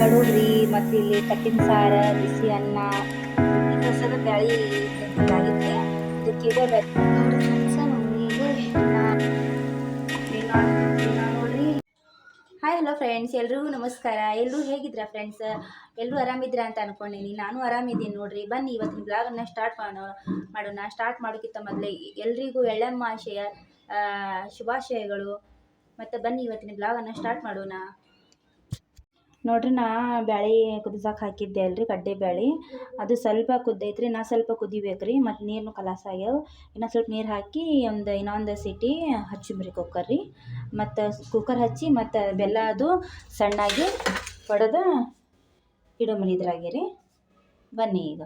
ಕಡುಬ್ರಿ ಮತ್ತು ಇಲ್ಲಿ ಕಟ್ಟಿನ ಸಾರ, ಬಿಸಿ ಅನ್ನ, ಈ ಬ್ಯಾಳಿ ನೋಡ್ರಿ. ಹಾಯ್ ಹಲೋ ಫ್ರೆಂಡ್ಸ್ ಎಲ್ರಿಗೂ ನಮಸ್ಕಾರ. ಎಲ್ಲರೂ ಹೇಗಿದ್ರ ಫ್ರೆಂಡ್ಸ್ ಎಲ್ಲರೂ ಆರಾಮಿದ್ರ ಅಂತ ಅನ್ಕೊಂಡಿನಿ. ನಾನು ಆರಾಮಿದ್ದೀನಿ ನೋಡ್ರಿ. ಬನ್ನಿ, ಇವತ್ತಿನ ಬ್ಲಾಗನ್ನು ಸ್ಟಾರ್ಟ್ ಮಾಡೋ ಮಾಡೋಣ. ಸ್ಟಾರ್ಟ್ ಮಾಡೋಕ್ಕಿಂತ ಮೊದಲೇ ಎಲ್ರಿಗೂ ಎಳ್ಳಮ್ಮಾಶಯ ಆಶಯ ಶುಭಾಶಯಗಳು. ಮತ್ತೆ ಬನ್ನಿ, ಇವತ್ತಿನ ಬ್ಲಾಗನ್ನು ಸ್ಟಾರ್ಟ್ ಮಾಡೋಣ. ನೋಡ್ರಿ ನಾ ಬ್ಯಾಳಿ ಕುದಿಸಕ್ಕೆ ಹಾಕಿದ್ದೆ ಅಲ್ರಿ ಕಡ್ಡೆ ಬ್ಯಾಳಿ. ಅದು ಸ್ವಲ್ಪ ಕುದ್ದೈತ್ರಿ ನಾ ಸ್ವಲ್ಪ ಕುದಿಬೇಕ್ರಿ, ಮತ್ತು ನೀರನ್ನು ಕಲಾಸ ಆಗ್ಯಾವ. ಇನ್ನೂ ಸ್ವಲ್ಪ ನೀರು ಹಾಕಿ ಒಂದು ಇನ್ನೊಂದು ಸಿಟಿ ಹಚ್ಚಿಬ್ರಿ ಕುಕ್ಕರ್ ರೀ. ಮತ್ತು ಕುಕ್ಕರ್ ಹಚ್ಚಿ ಮತ್ತು ಬೆಲ್ಲ ಅದು ಸಣ್ಣಾಗಿ ಹೊಡೆದು ಇಡೋಮನಿ ಇದ್ರಾಗೆ ರೀ. ಬನ್ನಿ ಈಗ.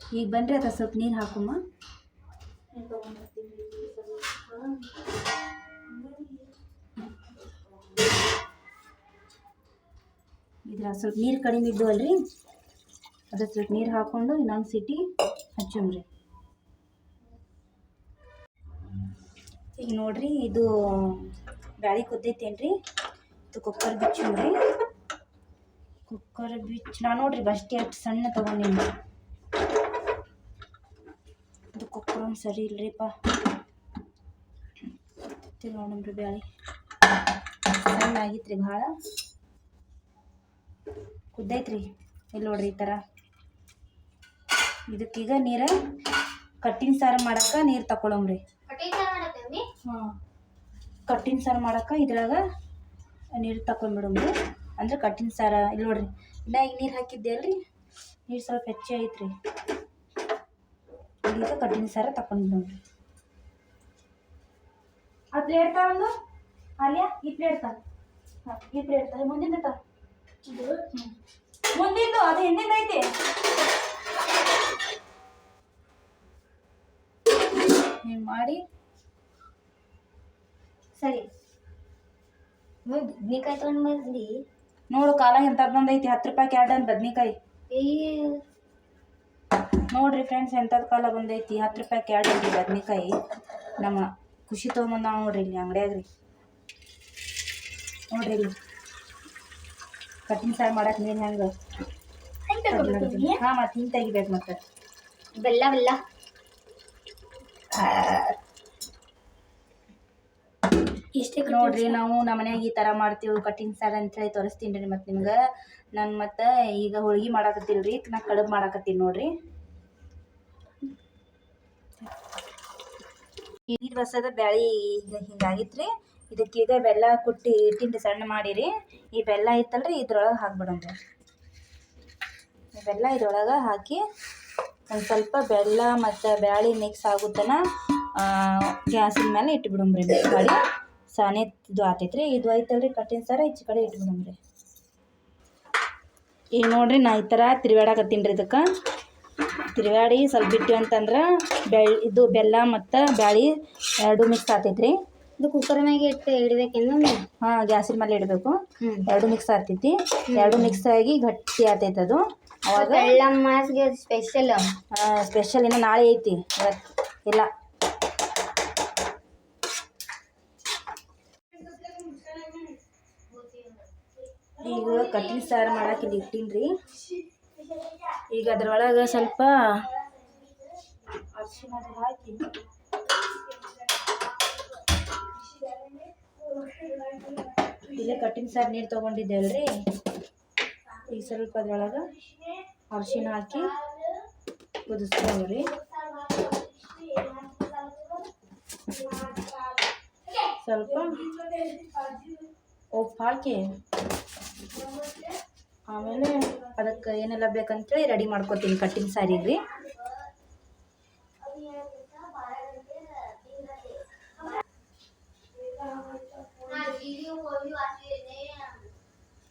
ಈಗ ಬನ್ನಿರಿ ಅದು ಸ್ವಲ್ಪ ನೀರು ಹಾಕುಮ್ಮ ಇದ್ರ ಸ್ವಲ್ಪ ನೀರು ಕಡಿಮೆ ಇದ್ದು ಅಲ್ರಿ ಅದ್ರ ಸ್ವಲ್ಪ ನೀರು ಹಾಕ್ಕೊಂಡು ಇನ್ನೊಂದು ಸಿಟಿ ಹಚ್ಚುಮ್ರಿ. ಈಗ ನೋಡ್ರಿ, ಇದು ಬ್ಯಾಳಿ ಕುದ್ದೈತೇನ್ರಿ? ಇದು ಕುಕ್ಕರ್ ಬಿಚ್ಚುಮ್ರಿ. ಕುಕ್ಕರ್ ಬಿಚ್ಚ ನಾ ನೋಡ್ರಿ ಬಸ್ಟಿ ಅಷ್ಟು ಸಣ್ಣ ತೊಗೊಂಡಿನಿ ಇದು ಕುಕ್ಕರ್ ಒಂದು ಸರಿ ಇಲ್ರಿಪ್ಪ. ನೋಡಮ್ರಿ ಬ್ಯಾಳಿ. ಸಣ್ಣ ಆಗಿತ್ರಿ ಭಾಳ. ಕುದ್ದೈತ್ರಿ. ಇಲ್ಲಿ ನೋಡ್ರಿ ಈ ಥರ ಇದಕ್ಕೀಗ ನೀರ ಕಟ್ಟಿನ ಸಾರು ಮಾಡಕ್ಕೆ ನೀರು ತಗೊಳಮ್ರಿ ಹಾಂ. ಕಟ್ಟಿನ ಸಾರು ಮಾಡಕ್ಕೆ ಇದ್ರಾಗ ನೀರು ತಕೊಂಡ್ಬಿಡಮ್ರಿ ಅಂದ್ರೆ ಕಟ್ಟಿನ ಸಾರ ಇಲ್ಲಿ ನೋಡ್ರಿ. ಇಲ್ಲ ಈಗ ನೀರು ಹಾಕಿದ್ದೆ ಅಲ್ರಿ. ನೀರು ಸ್ವಲ್ಪ ಹೆಚ್ಚಿ ಐತ್ರಿ. ಈಗ ಕಟ್ಟಿನ ಸಾರ ತಕೊಂಡ್ಬಿಡಮ್ರಿ ಆ ಪ್ಲೇಟ್ ತಗೊಂಡು ಅಲ್ಲಿಯ ಈ ಪ್ಲೇಟ್ ತಾ ಹಾಂ ಈ ಪ್ಲೇಟ್ ತಾ ಮುಂದಿನ ತಾ. ಮುಂದಿಂದು ಅದು ಹಿಂದಿಂದ ಐತಿ. ಹಿಂಗೆ ಮಾಡಿ. ಸರಿ. ಬದ್ನಿಕಾಯಿ ತಗೊಂಡ್ ಬಂದ್ರಿ. ನೋಡು ಕಾಲ ಎಂಥದ್ದು ಬಂದೈತಿ ಹತ್ತು ರೂಪಾಯಿ ಕ್ಯಾಡ್ ಅಂತ ಬದ್ನಿಕಾಯಿ. ನೋಡ್ರಿ ಫ್ರೆಂಡ್ಸ್ ಎಂಥದ್ದು ಕಾಲ ಬಂದೈತಿ ಹತ್ತು ರೂಪಾಯಿ ಕ್ಯಾಡ್ ಐತಿ ಬದ್ನಿಕಾಯಿ. ನಮ್ಮ ಖುಷಿ ತೊಗೊಂಬಂದ ನೋಡ್ರಿ ಇಲ್ಲಿ ಅಂಗಡಿಯಾಗ ರೀ ನೋಡ್ರಿ ಇಲ್ಲಿ. ಕಟ್ಟಿನ ಸಾರು ಮಾಡಕ್ಕೆ ನೀರು ಹೆಂಗೆ? ಹಾಂ ಮತ್ತೆ ಹಿಂಗೆ ತೆಗಿಬೇಕು ಮತ್ತೆ. ಬೆಲ್ಲ ಬೆಲ್ಲ. ಇಷ್ಟೇ ನೋಡ್ರಿ ನಾವು ನಮ್ಮ ಮನ್ಯಾಗ ಈ ಥರ ಮಾಡ್ತೀವಿ ಕಟ್ಟಿನ ಸಾರು ಅಂತೇಳಿ ತೋರಿಸ್ತೀನಿ ರೀ ಮತ್ತು ನಿಮ್ಗೆ. ನಾನು ಮತ್ತು ಈಗ ಹೋಳಿಗೆ ಮಾಡಾಕತ್ತಿಲ್ಲ ರೀ ನಾ ಕಡುಬು ಮಾಡಾಕತ್ತೀನಿ ನೋಡ್ರಿ. ಈ ವರ್ಷದ ಬ್ಯಾಳಿ ಈಗ ಹಿಂಗಾಗಿತ್ತು ರೀ ಇದಕ್ಕೀಗ ಬೆಲ್ಲ ಕುಟ್ಟಿ ತಿಂಡಿ ಸಣ್ಣ ಮಾಡಿರಿ. ಈ ಬೆಲ್ಲ ಐತಲ್ರಿ, ಇದ್ರೊಳಗೆ ಹಾಕ್ಬಿಡೋಣ ಈ ಬೆಲ್ಲ ಇದ್ರೊಳಗೆ ಹಾಕಿ ಒಂದು ಸ್ವಲ್ಪ ಬೆಲ್ಲ ಮತ್ತು ಬ್ಯಾಳಿ ಮಿಕ್ಸ್ ಆಗುತ್ತನ ಗ್ಯಾಸಿನ ಮೇಲೆ ಇಟ್ಬಿಡಮ್ರಿ ಮಿಕ್ಸ್ ಮಾಡಿ. ಸಾನೆ ಇದು ಆತೈತ್ರಿ, ಇದು ಐತಲ್ರಿ ಕಟ್ಟಿನ ಸಾರ, ಈಚೆ ಕಡೆ ಇಟ್ಬಿಡಮ್ರಿ ಈಗ ನೋಡ್ರಿ ನಾ ಈ ಥರ ತಿರ್ಗಾಡಕತ್ತೀನಿ ರೀ ಇದಕ್ಕೆ. ತಿರುವಾಡಿ ಸ್ವಲ್ಪ ಬಿಟ್ಟು ಅಂತಂದ್ರೆ ಬೆಳ್ ಇದು ಬೆಲ್ಲ ಮತ್ತು ಬ್ಯಾಳಿ ಎರಡು ಮಿಕ್ಸ್ ಆತೈತ್ರಿ. ಇದು ಕುಕ್ಕರ್ ಮ್ಯಾಗೆ ಇಟ್ಟು ಇಡ್ಬೇಕೇನು ಹಾಂ ಗ್ಯಾಸಿನ ಮೇಲೆ ಇಡಬೇಕು. ಎರಡು ಮಿಕ್ಸ್ ಆಗ್ತೈತಿ. ಎರಡು ಮಿಕ್ಸ್ ಆಗಿ ಗಟ್ಟಿ ಆಗ್ತೈತೆ ಅದು. ಅವಾಗ ಎಳ್ಳಮ್ಮಾಸ್ಗೆ ಸ್ಪೆಷಲ್ ಸ್ಪೆಷಲ್ ಇನ್ನು ನಾಳೆ ಐತಿ. ಇಲ್ಲ. ಈಗ ಕಟ್ಟಿನ ಸಾರು ಮಾಡಕ್ಕೆ ಇಲ್ಲಿ ಇಟ್ಟೀನಿ ರೀ. ಈಗ ಅದ್ರೊಳಗೆ ಸ್ವಲ್ಪ ಅರಿಶಿನ ಹಾಕಿ ಇಲ್ಲೇ ಕಟ್ಟಿಂಗ್ ಸಾರು ನೀರು ತೊಗೊಂಡಿದ್ದೆ ಅಲ್ರಿ. ಈಗ ಸ್ವಲ್ಪ ಅದ್ರೊಳಗೆ ಅರಿಶಿನ ಹಾಕಿ ಕುದಿಸ್ಕೊಂಡ್ರಿ. ಸ್ವಲ್ಪ ಉಪ್ಪು ಹಾಕಿ ಆಮೇಲೆ ಅದಕ್ಕೆ ಏನೆಲ್ಲ ಬೇಕಂತೇಳಿ ರೆಡಿ ಮಾಡ್ಕೊತೀನಿ ಕಟ್ಟಿನ ಸಾರಿಗೆ ರೀ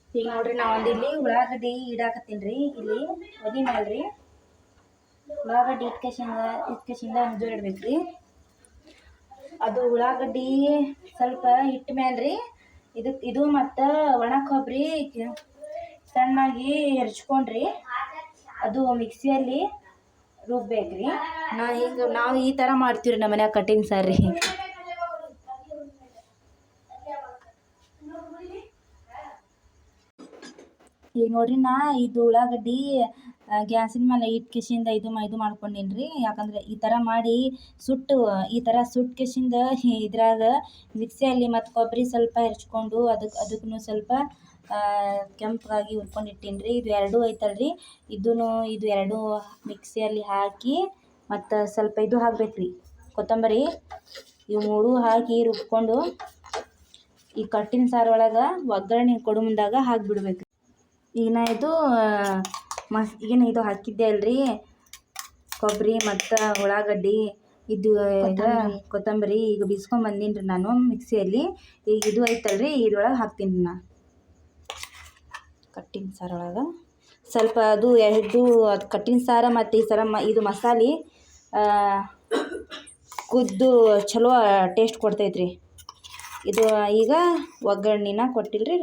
ಈಗ ನೋಡ್ರಿ ನಾ ಒಂದು ಇಲ್ಲಿ ಉಳ್ಳಾಗಡ್ಡಿ ಇಡಾಕತ್ತೀನಿ ರೀ ಇಲ್ಲಿ ಒದಿ ಮೇಲೆ ರೀ ಉಳ್ಳಾಗಡ್ಡಿ ಇಟ್ಕೇಶಿಂದ ಇಟ್ಕೇಶಿಂದ ಇಡ್ಬೇಕು ರೀ ಅದು ಉಳ್ಳಾಗಡ್ಡಿ ಸ್ವಲ್ಪ ಹಿಟ್ಟ ಮೇಲ್ರಿ ಇದು ಇದು ಮತ್ತು ಒಣ ಕೊಬ್ಬರಿ ಸಣ್ಣಾಗಿ ಹೆರ್ಚ್ಕೊಂಡ್ರಿ ಅದು ಮಿಕ್ಸಿಯಲ್ಲಿ ರುಬ್ಬೇಕ್ರಿ. ನಾ ಈಗ, ನಾವು ಈ ಥರ ಮಾಡ್ತೀವಿ ರೀ ನಮ್ಮ ಮನ್ಯಾಗ ಕಟ್ಟಿನ ಸಾರು ರೀ ಈಗ ನೋಡ್ರಿ ನಾ ಇದು ಉಳ್ಳಾಗಡ್ಡಿ ಗ್ಯಾಸಿನ ಮೇಲೆ ಇಟ್ಟು ಕಿಶಿಂದ ಇದು ಇದು ಮಾಡ್ಕೊಂಡೀನಿ ರೀ ಯಾಕಂದ್ರೆ ಈ ಥರ ಮಾಡಿ ಸುಟ್ಟು, ಈ ಥರ ಸುಟ್ಟು ಕಿಶಿಂದ ಇದ್ರಾಗ ಮಿಕ್ಸಿಯಲ್ಲಿ ಮತ್ತು ಕೊಬ್ಬರಿ ಸ್ವಲ್ಪ ಹೆರ್ಚ್ಕೊಂಡು ಅದಕ್ಕೆ ಅದಕ್ಕೂ ಸ್ವಲ್ಪ ಕೆಂಪಾಗಿ ಹುರ್ಕೊಂಡಿಟ್ಟಿನಿ ರೀ ಇದು ಎರಡೂ ಐತಲ್ರಿ. ಇದೂ ಇದು ಎರಡೂ ಮಿಕ್ಸಿಯಲ್ಲಿ ಹಾಕಿ ಮತ್ತು ಸ್ವಲ್ಪ ಇದು ಹಾಕ್ಬೇಕು ರೀ ಕೊತ್ತಂಬರಿ, ಇವು ಮೂರು ಹಾಕಿ ರುಬ್ಕೊಂಡು ಈ ಕಟ್ಟಿನ ಸಾರು ಒಳಗೆ ಒಗ್ಗರಣೆ ಕೊಡು ಮುಂದಾಗ ಹಾಕಿಬಿಡ್ಬೇಕು ಈಗ ನಾ ಇದು ಮಸ್ ಏನು ಇದು ಹಾಕಿದ್ದೆ ಅಲ್ರಿ. ಕೊಬ್ಬರಿ ಮತ್ತು ಉಳ್ಳಾಗಡ್ಡಿ ಇದು ಕೊತ್ತಂಬರಿ. ಈಗ ಬಿಸ್ಕೊಂಡ್ ಬಂದೀನಿ ರೀ ನಾನು ಮಿಕ್ಸಿಯಲ್ಲಿ. ಈಗ ಇದು ಐತಲ್ರಿ ಇದ್ರೊಳಗೆ ಹಾಕ್ತೀನಿ ನಾ. ಕಟ್ಟಿನ ಸಾರು ಒಳಗೆ. ಸ್ವಲ್ಪ ಅದು ಎರಡು ಅದು ಕಟ್ಟಿನ ಸಾರ ಮತ್ತು ಈ ಸರ ಮ ಇದು ಮಸಾಲೆ ಕುದ್ದು ಚಲೋ ಟೇಸ್ಟ್ ಕೊಡ್ತೈತ್ರಿ. ಇದು ಈಗ ಒಗ್ಗರ್ಣಿನ ಕೊಟ್ಟಿಲ್ರಿ.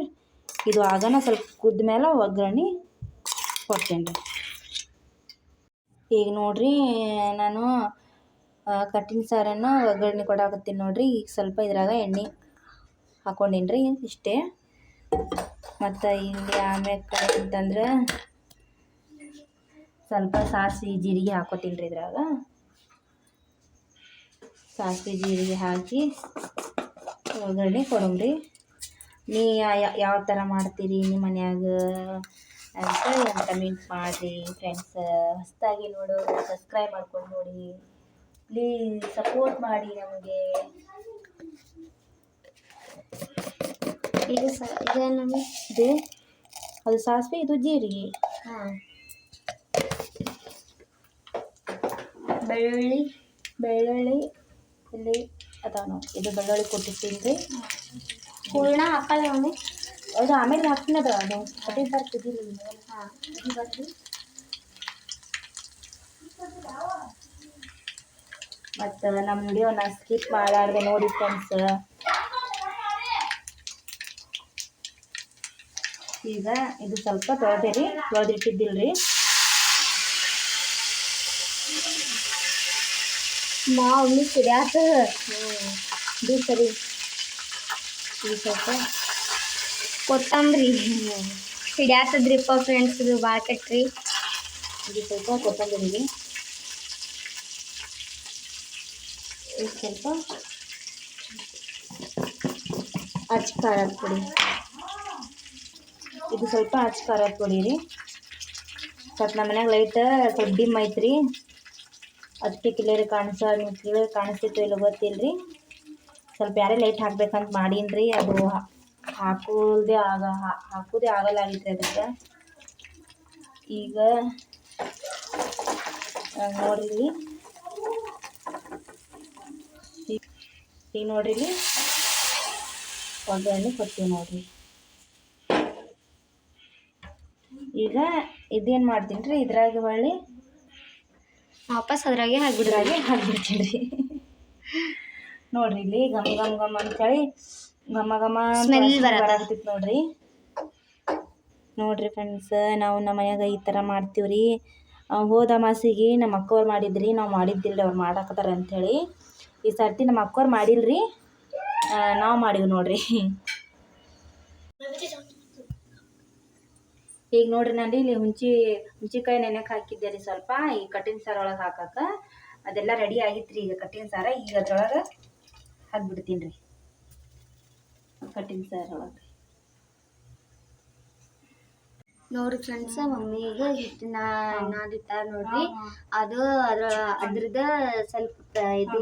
ಇದು ಆಗನ ಸ್ವಲ್ಪ ಕುದ್ದ ಮೇಲೆ ಒಗ್ಗರಣೆ ಕೊಡ್ತೇನೆ ರೀ. ಈಗ ನೋಡ್ರಿ, ನಾನು ಕಟ್ಟಿನ ಸಾರನ್ನು ಒಗ್ಗರಣೆ ಕೊಡಾಕತ್ತೀನಿ ನೋಡ್ರಿ. ಈಗ ಸ್ವಲ್ಪ ಇದ್ರಾಗ ಎಣ್ಣೆ ಹಾಕೊಂಡೀನಿ ರೀ ಇಷ್ಟೇ. ಮತ್ತು ಇಲ್ಲಿ ಆಮೇಲೆ ಅಂತಂದ್ರೆ ಸ್ವಲ್ಪ ಸಾಸಿವೆ, ಜೀರಿಗೆ ಹಾಕೋತೀನಿ ರೀ ಇದ್ರಾಗ. ಸಾಸಿವೆ, ಜೀರಿಗೆ ಹಾಕಿ ಒಗ್ಗರಣೆ ಕೊಡಮ್ರಿ ನೀ ಯಾವ ಥರ ಮಾಡ್ತೀರಿ ನಿಮ್ಮ ಮನ್ಯಾಗ ಅಂತ ಕಮೆಂಟ್ ಮಾಡಿರಿ ಫ್ರೆಂಡ್ಸ್ ಹೊಸದಾಗಿ ನೋಡು ಸಬ್ಸ್ಕ್ರೈಬ್ ಮಾಡ್ಕೊಂಡು ನೋಡಿ. ಪ್ಲೀಸ್ ಸಪೋರ್ಟ್ ಮಾಡಿ ನಮಗೆ. ಇದು ಸ ಇದೇನು ಇದು ಅದು ಸಾಸಿವೆ ಇದು ಜೀರಿಗೆ. ಹಾಂ. ಬೆಳ್ಳುಳ್ಳಿ ಬೆಳ್ಳುಳ್ಳಿ ಇಲ್ಲಿ ಅದಾವ ನೋಡಿ. ಇದು ಬೆಳ್ಳುಳ್ಳಿ ಕೊಟ್ಟಿರ್ತೀನಿ ರೀ. ಹೂರ್ಣ ಹಾಕಲ್ಲ ಮಮ್ಮಿ ಅದು ಆಮೇಲೆ ಹಾಕ್ತೀನಿ ಅದು. ಅದು ಕಟ್ಟಿನ ಹಾಂ ಕುದಿಲ್ಲ ಹಾಂ. ಮತ್ತು ನಮ್ಮ ವಿಡಿಯೋನ ಸ್ಕಿಪ್ ಮಾಡಾರ್ದೆ ನೋಡಿ ಫ್ರೆಂಡ್ಸ್ ಈಗ ಇದು ಸ್ವಲ್ಪ ತೊಳೆದಿರಿ. ತೊಳೆದಿಟ್ಟಿದ್ದಿಲ್ರಿ. ಮಾ ಒಮ್ಮೆ ಕುಡಿಯಾತ ಇದು ಸರಿ. ಇದು ಸ್ವಲ್ಪ ಕೊತ್ತಂಬರಿ. ಹಿಡ್ಯಾತದ್ರಿಪ್ಪ ಫ್ರೆಂಡ್ಸ್ ಇದು ಭಾಳ ಕೆಟ್ರಿ. ಇದು ಸ್ವಲ್ಪ ಕೊತ್ತಂಬರಿ ರೀ ಇದು ಸ್ವಲ್ಪ ಅಚ್ಚ ಖಾರದ ಪುಡಿ. ಇದು ಸ್ವಲ್ಪ ಅಚ್ಚ ಖಾರದ ಪುಡಿ ರೀ. ಸ್ವಲ್ಪ ನಮ್ಮ ಮನ್ಯಾಗ ಲೈಟ್ ಸ್ವಲ್ಪ ಡಿಮ್ ಐತ್ರಿ. ಅದಕ್ಕೆ ಕ್ಲಿಯರ್ ಕಾಣಿಸ ಕ್ಲಿಯರ್ ಕಾಣಿಸ್ತಿತ್ತು ಇಲ್ಲ ಗೊತ್ತಿಲ್ಲ ರೀ ಸ್ವಲ್ಪ ಯಾರೇ ಲೈಟ್ ಹಾಕ್ಬೇಕಂತ ಮಾಡೀನಿ ರೀ ಅದು ಹಾಕೋದೇ ಆಗ ಹಾಕೋದೇ ಆಗಲ್ಲ ಆಗಲ್ಲಾಗಿತ್ತು ಅದಕ್ಕೆ. ಈಗ ನೋಡಿರಿ. ಈಗ ನೋಡ್ರಿ. ಒಗ್ಗರಣೆ ಕೊಡ್ತೀವಿ ನೋಡ್ರಿ. ಈಗ ಇದೇನು ಮಾಡ್ತೀನಿ ರೀ ಇದ್ರಾಗೆ ಹೊಳ್ಳಿ? ವಾಪಸ್ ಅದ್ರಾಗೆ ಹಾಕಿಬಿಡ್ರಾಗೆ ಹಾಕ್ಬಿಡ್ತೀನಿ ರೀ ನೋಡ್ರಿ ಇಲ್ಲಿ ಘಮ ಘಮ ಘಮ ಅಂತೇಳಿ ಘಮ ಘಮ ಸ್ಮೆಲ್. ನೋಡ್ರಿ. ನೋಡ್ರಿ ಫ್ರೆಂಡ್ಸ್ ನಾವು ನಮ್ಮ ಮನ್ಯಾಗ ಈ ಥರ ಮಾಡ್ತೀವಿ ರೀ ಹೋದ ಮಾಸಿಗೆ ನಮ್ಮ ಅಕ್ಕವ್ರು ಮಾಡಿದ್ರಿ ನಾವು ಮಾಡಿದ್ದಿಲ್ಲ ಅವ್ರು ಮಾಡಾಕತ್ತಾರ ಅಂಥೇಳಿ ಈ ಸರ್ತಿ ನಮ್ಮ ಅಕ್ಕವ್ರು ಮಾಡಿಲ್ರಿ ನಾವು ಮಾಡಿವಿ ನೋಡ್ರಿ. ಈಗ ನೋಡ್ರಿ ನಾನು ಇಲ್ಲಿ ಹುಂಚಿ ಹುಂಚಿಕಾಯಿ ನೆನೆಗೆ ಹಾಕಿದ್ದೆ ರೀ ಸ್ವಲ್ಪ ಈ ಕಟ್ಟಿನ ಸಾರು ಒಳಗೆ ಹಾಕಕ್ಕೆ ಅದೆಲ್ಲ ರೆಡಿ ಆಗಿತ್ತು ರೀ ಈಗ ಕಟ್ಟಿನ ಸಾರ ಈಗ ಅದ್ರೊಳಗೆ ಹಾಕ್ಬಿಡ್ತೀನಿ ರೀ ಕಟ್ಟಿನ ಸಾರು ಒಳಗೆ ನೋಡ್ರಿ ಫ್ರೆಂಡ್ಸ್ ಮಮ್ಮಿಗ ಹಿಟ್ಟಿನ ನಾದಿತ್ತಾರ ನೋಡ್ರಿ. ಅದು ಅದ್ರ ಅದ್ರದ ಸ್ವಲ್ಪ ಇದು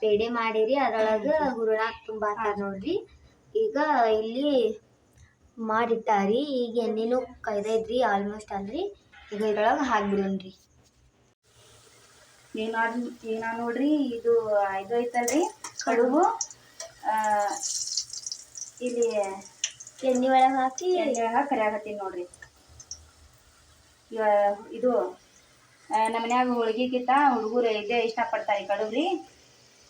ಪೇಡೆ ಮಾಡಿರಿ. ಅದ್ರೊಳಗ ಹುರುಳಾಕ್ ತುಂಬಾತಾರ ನೋಡ್ರಿ. ಈಗ ಇಲ್ಲಿ ಮಾಡಿಟ್ಟಾರಿ. ಈಗ ಎಣ್ಣೆನೂ ಕೈದೈದ್ರಿ ಆಲ್ಮೋಸ್ಟ್ ಅಲ್ರಿ. ಈಗ ಇದ್ರೊಳಗೆ ಹಾಕ್ಬಿಡೋಣ್ರಿ. ಏನಾದ್ರು ಏನ ನೋಡ್ರಿ ಇದು ಇದು ಐತಲ್ರಿ ಕಡುಬು ಇಲ್ಲಿ ಎಣ್ಣೆ ಒಳಗೆ ಹಾಕಿ ಎಣ್ಣೆ ಒಳಗೆ ಕರಿಯಾಕತ್ತೀನಿ ನೋಡ್ರಿ. ಇವ ಇದು ನಮ್ಮ ಮನ್ಯಾಗ ಹೋಳ್ಗಿಗಿಂತ ಹುಡುಗರು ಇದೇ ಇಷ್ಟಪಡ್ತಾರೆ ಕಡುಬು ರೀ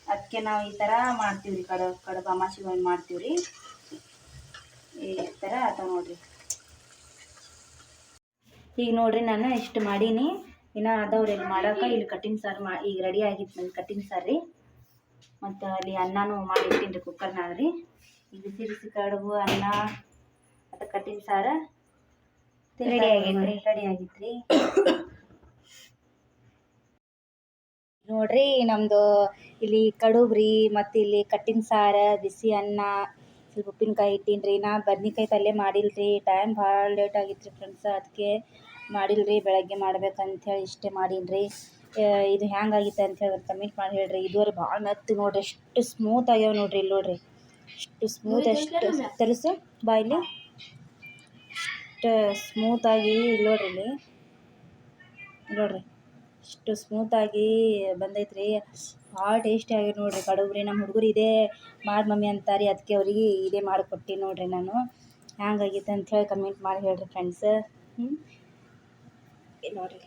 ಅದಕ್ಕೆ ನಾವು ಈ ಥರ ಮಾಡ್ತೀವಿ ರೀ ಕಡುಬು ಕಡುಬು ಒಂದು ಮಾಡ್ತೀವಿ ರೀ ಈ ಥರ ಆತ ನೋಡ್ರಿ. ಈಗ ನೋಡ್ರಿ ನಾನು ಇಷ್ಟು ಮಾಡೀನಿ. ಇನ್ನು ಅದಾವ್ರಿ ಇಲ್ಲಿ ಮಾಡೋಕೆ ಇಲ್ಲಿ ಕಟ್ಟಿನ ಸಾರು ಮಾ ಈಗ ರೆಡಿ ಆಗಿತ್ತು ನನ್ನ ಕಟ್ಟಿನ ಸಾರು ರೀ ಮತ್ತು ಅಲ್ಲಿ ಅನ್ನನೂ ಮಾಡಿ ರೀ ಕುಕ್ಕರ್ನಾಗ ರೀ ಈಗ ಬಿಸಿ ಬಿಸಿ ಕಡುಬು ಅನ್ನ ಮತ್ತು ಕಟ್ಟಿನ ಸಾರ ರೆಡಿ ಆಗೈತ್ರಿ. ರೆಡಿ ಆಗಿತ್ರಿ ನೋಡ್ರಿ ನಮ್ದು ಇಲ್ಲಿ ಕಡುಬ್ರಿ ಮತ್ತು ಇಲ್ಲಿ ಕಟ್ಟಿನ ಸಾರ ಬಿಸಿ ಅನ್ನ ಸ್ವಲ್ಪ ಉಪ್ಪಿನಕಾಯಿ ಇಟ್ಟೀನಿ ನಾ ಬದ್ನಿಕಾಯಿ ಪಲ್ಯ ಮಾಡಿಲ್ರಿ. ಟೈಮ್ ಭಾಳ ಲೇಟ್ ಆಗಿತ್ತು ರೀ ಫ್ರೆಂಡ್ಸ್ ಅದಕ್ಕೆ ಮಾಡಿಲ್ರಿ ಬೆಳಗ್ಗೆ ಮಾಡ್ಬೇಕಂಥೇಳಿ ಇಷ್ಟೇ ಮಾಡೀನಿ ಇದು ಹ್ಯಾಂಗಾಗಿತ್ತು ಅಂತೇಳಿ ಒಂದು ಕಮೆಂಟ್ ಮಾಡಿ ಹೇಳ್ರಿ. ಇದುವರೆ ಭಾಳ ನತ್ತು ನೋಡ್ರಿ. ಎಷ್ಟು ಸ್ಮೂತ್ ಆಗ್ಯಾವ ನೋಡ್ರಿ ಇಲ್ಲಿ ನೋಡ್ರಿ. ಎಷ್ಟು ಸ್ಮೂತ್ ಎಷ್ಟು ತರಿಸು. ಬಾಯಿಲಿ ಸ್ಮೂತ್ ಸ್ಮೂತಾಗಿ ಇಲ್ಲಿ ನೋಡ್ರಿ ಇಲ್ಲಿ. ನೋಡ್ರಿ. ಸ್ಮೂತ್ ಸ್ಮೂತಾಗಿ ಬಂದೈತ್ರಿ. ಭಾಳ ಟೇಸ್ಟಿ ಆಗಿ ನೋಡ್ರಿ. ಕಡುಬ್ರಿ ನಮ್ಮ ಹುಡುಗರು ಇದೇ ಮಾಡಿ ಮಮ್ಮಿ ಅಂತಾರೆ. ಅದಕ್ಕೆ ಅವ್ರಿಗೆ ಇದೇ ಮಾಡಿಕೊಟ್ಟು ನೋಡ್ರಿ ನಾನು. ಹ್ಯಾಂಗಾಗಿತ್ತು ಹೇಳಿ ಕಮೆಂಟ್ ಮಾಡಿ ಹೇಳ್ರಿ ಫ್ರೆಂಡ್ಸ್ ಹ್ಞೂ ನೋಡ್ರಿ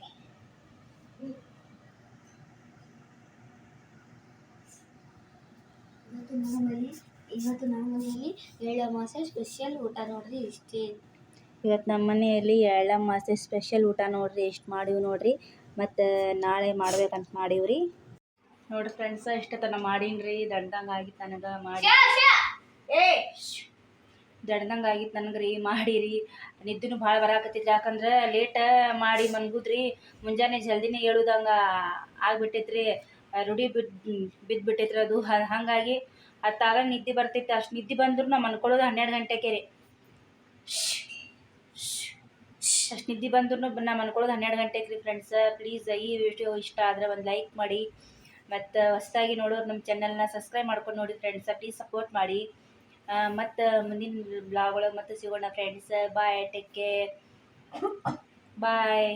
ಇವತ್ತು ನಮ್ಮ ಮನೆ ಇವತ್ತು ನಮ್ಮ ಮನೆಯಲ್ಲಿ ಏಳು ಮಾಸೆ ಸ್ಪೆಷಲ್ ಊಟ ನೋಡ್ರಿ ಇಷ್ಟೇ. ಇವತ್ತು ನಮ್ಮ ಮನೆಯಲ್ಲಿ ಎಳ್ಳಮಾಸೆ ಸ್ಪೆಷಲ್ ಊಟ ನೋಡ್ರಿ ಎಷ್ಟು ಮಾಡೀವಿ ನೋಡ್ರಿ. ಮತ್ತು ನಾಳೆ ಮಾಡ್ಬೇಕಂತ ಮಾಡೀವ್ರಿ. ನೋಡ್ರಿ ಫ್ರೆಂಡ್ಸ್ ಇಷ್ಟತನ ಮಾಡೀನ್ರಿ. ದಡ್ದಂಗೆ ಆಗಿತ್ತು ನನಗೆ ಮಾಡಿ ಏ ದಡ್ದಂಗೆ ಆಗಿತ್ತು ನನಗೆ ರೀ ಮಾಡಿರಿ. ನಿದ್ದೆನೂ ಭಾಳ ಬರಾಕತ್ತಿದ್ರಿ ಯಾಕಂದ್ರೆ ಲೇಟ ಮಾಡಿ ಮನ್ಗುದ್ರಿ ಮುಂಜಾನೆ ಜಲ್ದಿನೇ ಏಳುದಂಗೆ ಆಗ್ಬಿಟ್ಟೈತ್ರಿ. ರೂಢಿ ಬಿದ್ದು ಬಿದ್ದುಬಿಟ್ಟೈತ್ರಿ ಅದು. ಹಾಗಾಗಿ ಅತ್ತಾಗ ನಿದ್ದೆ ಬರ್ತೈತೆ, ಅಷ್ಟು ನಿದ್ದೆ ಬಂದರೂ ನಾವು ಮನ್ಕೊಳ್ಳೋದು ಹನ್ನೆರಡು ಗಂಟೆಗೆ ರೀ. ಅಷ್ಟು ನಿದ್ದೆ ಬಂದ್ರೂ ನಮ್ಮ ಅನ್ಕೊಳ್ಳೋದು ಹನ್ನೆರಡು ಗಂಟೆಗೆ ರೀ ಫ್ರೆಂಡ್ಸ್ ಪ್ಲೀಸ್ ಈ ವಿಡಿಯೋ ಇಷ್ಟ ಆದರೆ ಒಂದು ಲೈಕ್ ಮಾಡಿ. ಮತ್ತು ಹೊಸದಾಗಿ ನೋಡೋರು ನಮ್ಮ ಚಾನಲ್ನ ಸಬ್ಸ್ಕ್ರೈಬ್ ಮಾಡ್ಕೊಂಡು ನೋಡಿ ಫ್ರೆಂಡ್ಸ್ ಪ್ಲೀಸ್ ಸಪೋರ್ಟ್ ಮಾಡಿ. ಮತ್ತು ಮುಂದಿನ ಬ್ಲಾಗ್ ಒಳಗೆ ಮತ್ತೆ ಸಿಗೋಣ friends bye take care bye